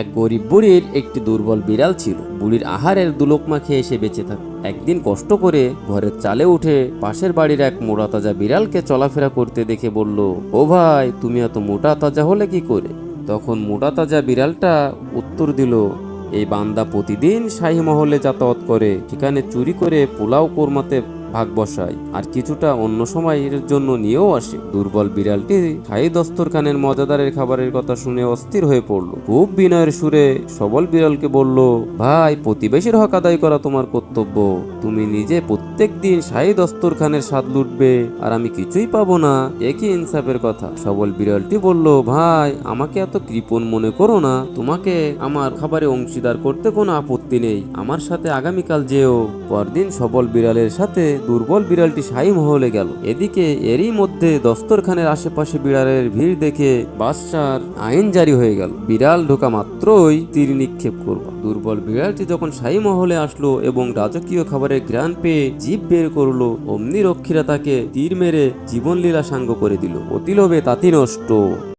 এক গরিব বুড়ির একটি দুর্বল বিড়াল ছিল। বুড়ির আহারের দুলোকমা খেয়ে এসে বেঁচে থাক একদিন কষ্ট করে ঘরের চালে উঠে পাশের বাড়ির এক মোটা তাজা বিড়ালকে চলাফেরা করতে দেখে বলল, ও ভাই, তুমি এত মোটা তাজা হলে কি করে? তখন মোটা তাজা বিড়ালটা উত্তর দিল, এই বান্দা প্রতিদিন শাহী মহলে যাতায়াত করে সেখানে চুরি করে পোলাও কোরমাতে ভাগ বসায়, আর কিছুটা অন্য সময়ের জন্য নিয়েও আসে। দুর্বল বিড়ালটি শাহী দস্তরখানের মজাদারের খাবারের কথা শুনে অস্থির হয়ে পড়ল। খুব বিনয়ের সুরে সবল বিড়ালকে বলল, ভাই, প্রতিবেশীর হক আদায় করা তোমার কর্তব্য। তুমি নিজে প্রত্যেক দিন শাহী দস্তরখানের স্বাদ লুটবে, আর আমি কিছুই পাবো না। একই ইনসাফের কথা। সবল বিড়ালটি বলল, ভাই, আমাকে এত কৃপণ মনে করো না। তোমাকে আমার খাবারে অংশীদার করতে কোনো আপত্তি নেই। আমার সাথে আগামীকাল যেও। পরদিন সবল বিড়ালের সাথে দুর্বল বিড়ালটি শাহী মহলে গেল। এদিকে এরই মধ্যে দস্তরখানের আশেপাশে বিড়ালের ভিড় দেখে বাদশার আইন জারি হয়ে গেল। বিড়াল ঢোকা মাত্রই তীর নিক্ষেপ করবা দুর্বল বিড়ালটি যখন শাহী মহলে আসলো এবং রাজকীয় খাবারের ঘ্রাণ পেয়ে জিভ বের করল, অমনি রক্ষীরা তাকে তীর মেরে জীবনলীলা সাঙ্গ করে দিল। অতিলোভে তাঁতি নষ্ট।